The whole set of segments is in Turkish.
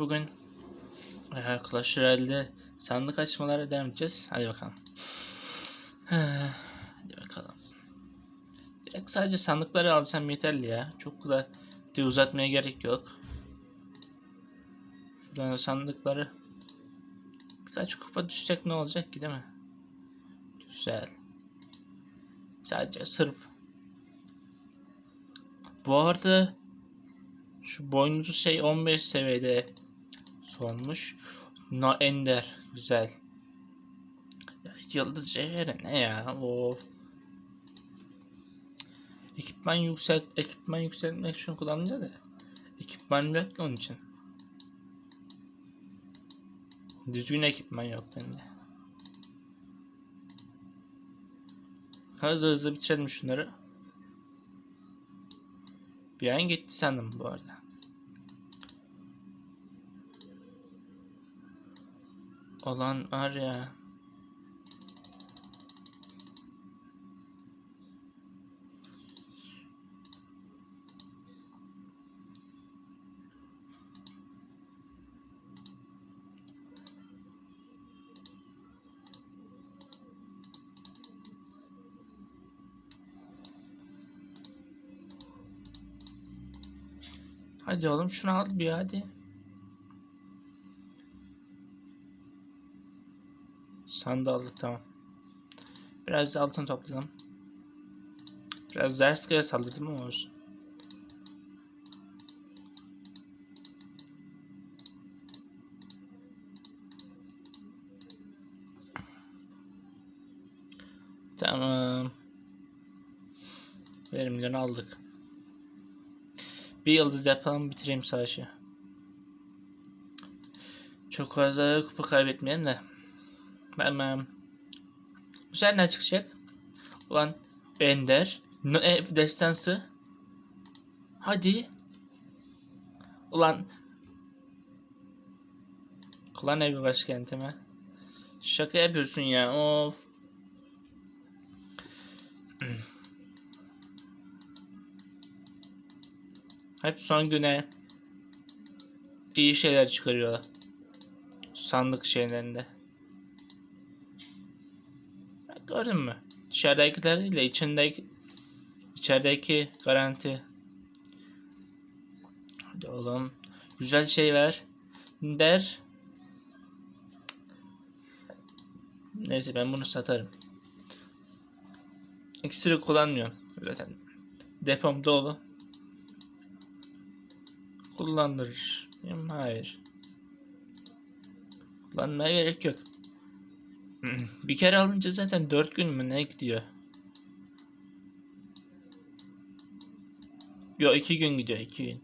bugün e, Clash Royale'de sandık açmalara devam edeceğiz. Hadi bakalım. Hadi bakalım. Direkt sadece sandıkları alsam yeterli ya. Çok da video uzatmaya gerek yok. Şuradan sandıkları birkaç kupa düşecek ne olacak ki değil mi? Güzel. Sadece sırf. Bu arada şu boynuzlu şey 15 seviyede solmuş. No Ender. Güzel. Yıldız cevheri ne ya? O Ekipman yükselt ekipman yükseltmek için kullanılıyor da ekipman yok ki onun için. Düzgün ekipman yok bende. Hızlı hızlı bitirelim şunları. Bir an gitti sandım bu arada. Olan var ya. Hadi oğlum şunu al bir hadi. Sandığı aldık tamam. Biraz da altın topladım. Biraz ders kaya salladım ama olsun. Tamam. Verimlerini aldık. Bir yıldız yapalım bitireyim savaşı. Çok fazla kupa kaybetmeyelim de. Tamam. Sefer ne çıkacak? Ulan Ender. Ne destansı. Hadi. Ulan. Klan evi başkenti mi? Şaka yapıyorsun ya. Of. Hep son güne iyi şeyler çıkarıyorlar. Sandık şeylerinde. Gördün mü? Dışarıdakilerle içindeki içerideki garanti. Hadi oğlum. Güzel şey ver. Der. Neyse ben bunu satarım. İksiri kullanmıyorum zaten. Depom dolu. Kullandırır. Hayır. Kullanmaya gerek yok. Bir kere alınca zaten 4 gün mü ne gidiyor? Yok 2 gün gidiyor 2 gün.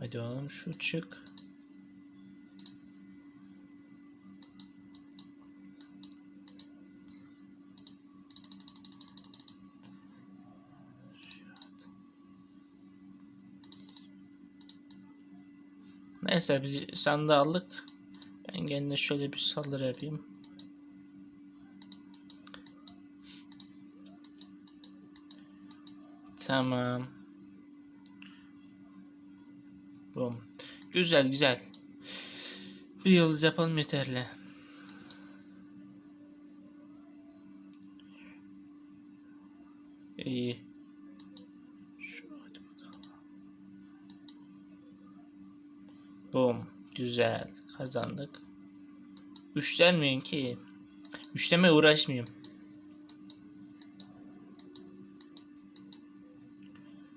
Hadi oğlum şu çık. Neyse biz sandığı aldık. Ben kendine şöyle bir saldırı yapayım. Tamam. Bum. Güzel güzel. Bir yıldız yapalım yeterli. İyi. Şu hadi bakalım. Bum. Güzel. Kazandık. Üçlenmeyin ki. Üçleme uğraşmayayım.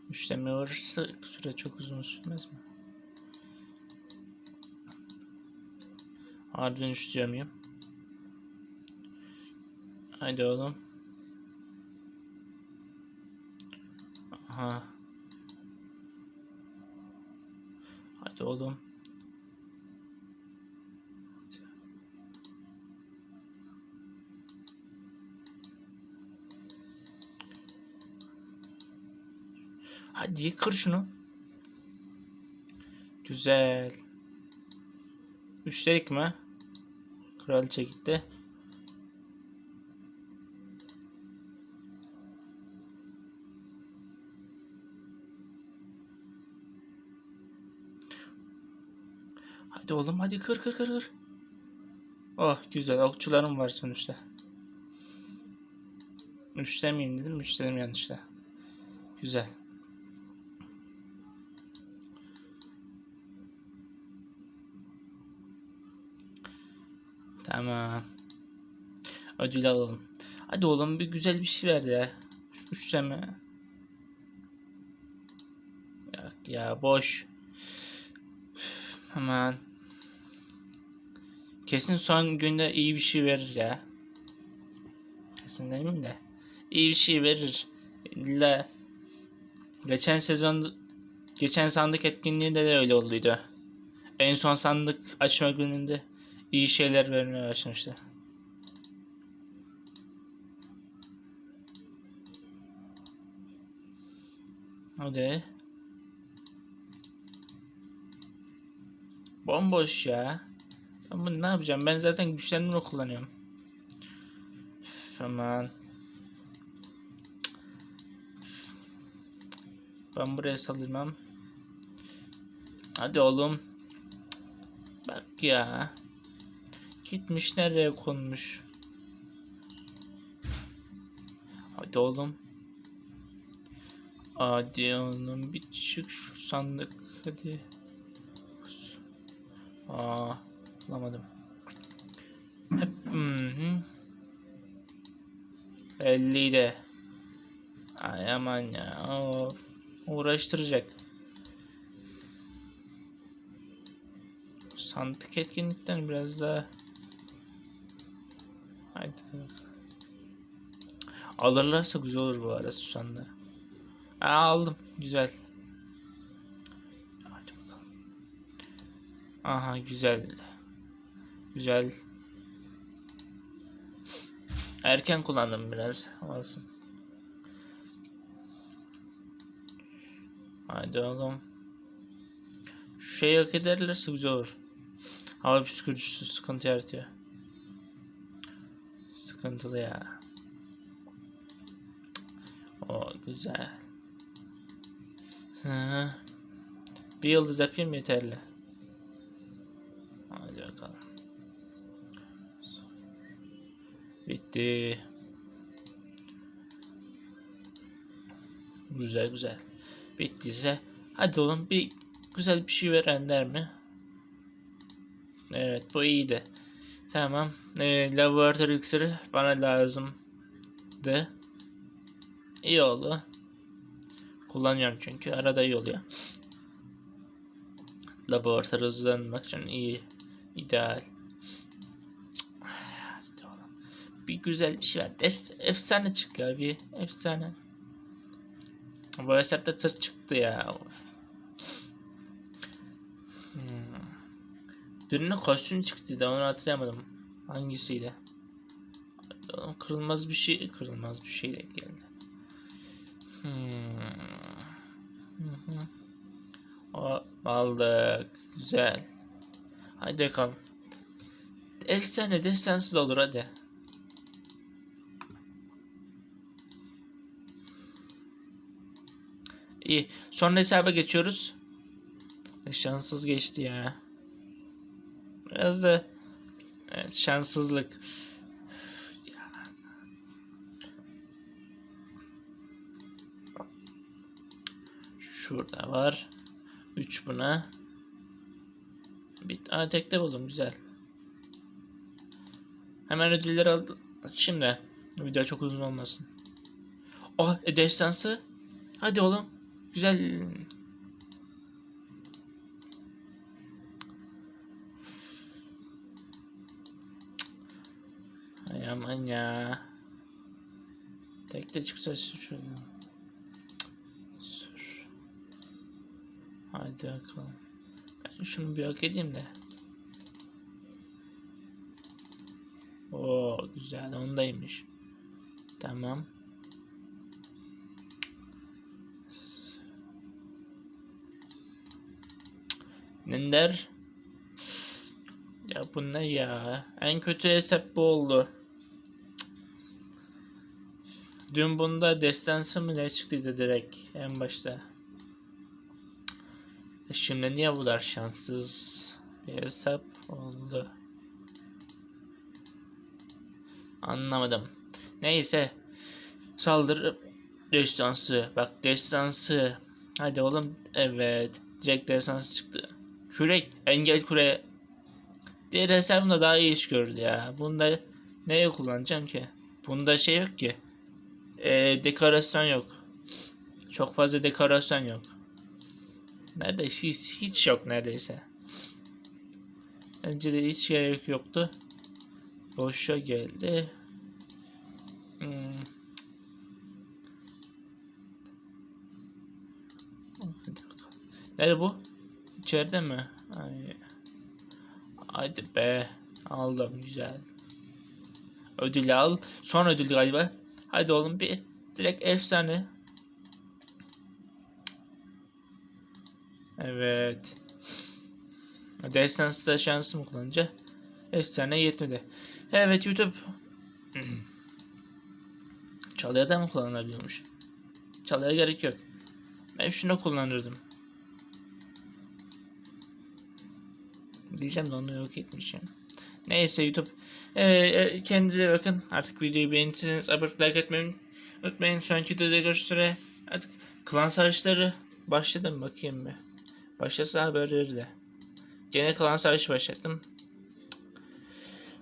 Üçleme uğraşırsa süre çok uzun sürmez mi? Harbiden üçlüyor muyum? Hadi oğlum. Aha. Hadi oğlum. diye kır şunu. Güzel. Üçledik mi? Kraliçe gitti. Hadi oğlum hadi kır kır kır kır. Oh güzel okçularım var sonuçta. Üçlemeyeyim dedim. Üçledim yanlışla. Güzel. Tamam. Ödül alalım. Hadi oğlum bir güzel bir şey ver ya. Şu Üçleme. Ya, ya boş. Hemen. Kesin son günde iyi bir şey verir ya. Kesin demeyeyim de. İyi bir şey verir. İlla geçen sezon geçen sandık etkinliğinde de öyle olduydu. En son sandık açma gününde iyi şeyler vermeye başlamıştı. Hadi. Bomboş ya. Ben bunu ne yapacağım? Ben zaten güçlendirme kullanıyorum. Aman. Ben buraya salırmam. Hadi oğlum. Bak ya. Gitmiş nereye konmuş. Hadi oğlum. Hadi oğlum bir çık şu sandık hadi. Aa, bulamadım. Hep hı hı. 50 de. Ay aman ya. Of. Uğraştıracak. Sandık etkinlikten biraz daha Haydi. Alırlarsa güzel olur bu arada Susan'da. Aa, aldım. Güzel. Hadi. Aha güzel. Güzel. Erken kullandım biraz. Olsun. Haydi oğlum. Şu şeyi hak ederlerse güzel olur. Hava püskürücüsü sıkıntı yaratıyor. Sıkıntılı ya. O güzel. Hı. Bir yıldız yapayım yeterli. Hadi bakalım. Bitti. Güzel güzel. Bittiyse hadi oğlum bir güzel bir şey verenler mi? Evet bu iyiydi. Tamam. Ee, laboratuvar iksiri bana lazımdı. İyi oldu. Kullanıyorum çünkü arada iyi oluyor. Laboratuvar hızlanmak için iyi. ideal. Bir güzel bir şey var. Dest efsane çık ya bir efsane. Bu hesapta tır çıktı ya. Hmm. Birine kostüm çıktı da onu hatırlayamadım. Hangisiydi? Oğlum Kırılmaz bir şey, kırılmaz bir şey de geldi. Hmm. Hı hı. O, aldık. Güzel. Hadi bakalım. Efsane destansı da olur hadi. İyi. Sonra hesaba geçiyoruz. Şanssız geçti ya. Biraz da evet, şanssızlık. Şurada var. 3 buna. Bir Aa, tekte buldum güzel. Hemen ödülleri al açayım da video çok uzun olmasın. Oh e, destansı. Hadi oğlum. Güzel. Ay aman ya. Tekte çıksa şurada. Sür. Hadi bakalım. Ben şunu bir hak edeyim de. Oo güzel ondaymış. Tamam. Nender? Ya bu ne ya? En kötü hesap bu oldu. Dün bunda destansı mı ne çıktıydı direkt en başta. E Şimdi niye bu kadar şanssız bir hesap oldu. Anlamadım. Neyse. Saldırı destansı. Bak destansı. Hadi oğlum. Evet. Direkt destansı çıktı. Kürek. Engel kure. Diğer hesabımda daha iyi iş gördü ya. Bunda neye kullanacağım ki? Bunda şey yok ki. Ee, dekorasyon yok. Çok fazla dekorasyon yok. Nerede? Hiç, hiç yok neredeyse. Bence de hiç gerek yoktu. Boşa geldi. Hmm. Nerede bu? İçeride mi? Ay. Hadi be. Aldım güzel. Ödülü al. Son ödül galiba. Hadi oğlum bir direkt efsane. Evet. Destance'da şansımı kullanınca efsane yetmedi. Evet YouTube. Çalıya da mı kullanılabiliyormuş? Çalıya gerek yok. Ben şunu kullanırdım. Diyeceğim de onu yok etmişim. Neyse YouTube. Ee, kendinize bakın. Artık videoyu beğenirseniz abone like etmeyi unutmayın. Sonraki videoda görüşmek üzere. Artık klan savaşları başladı mı bakayım bir. Başlasa haber verir de. Gene klan savaşı başlattım.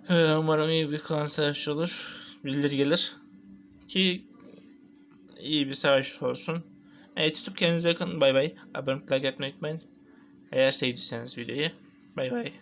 Ee, umarım iyi bir klan savaşı olur. Birileri gelir. Ki iyi bir savaş olsun. Evet tutup kendinize bakın. Bay bay. Abone like etmeyi unutmayın. Eğer sevdiyseniz videoyu. Bay bay.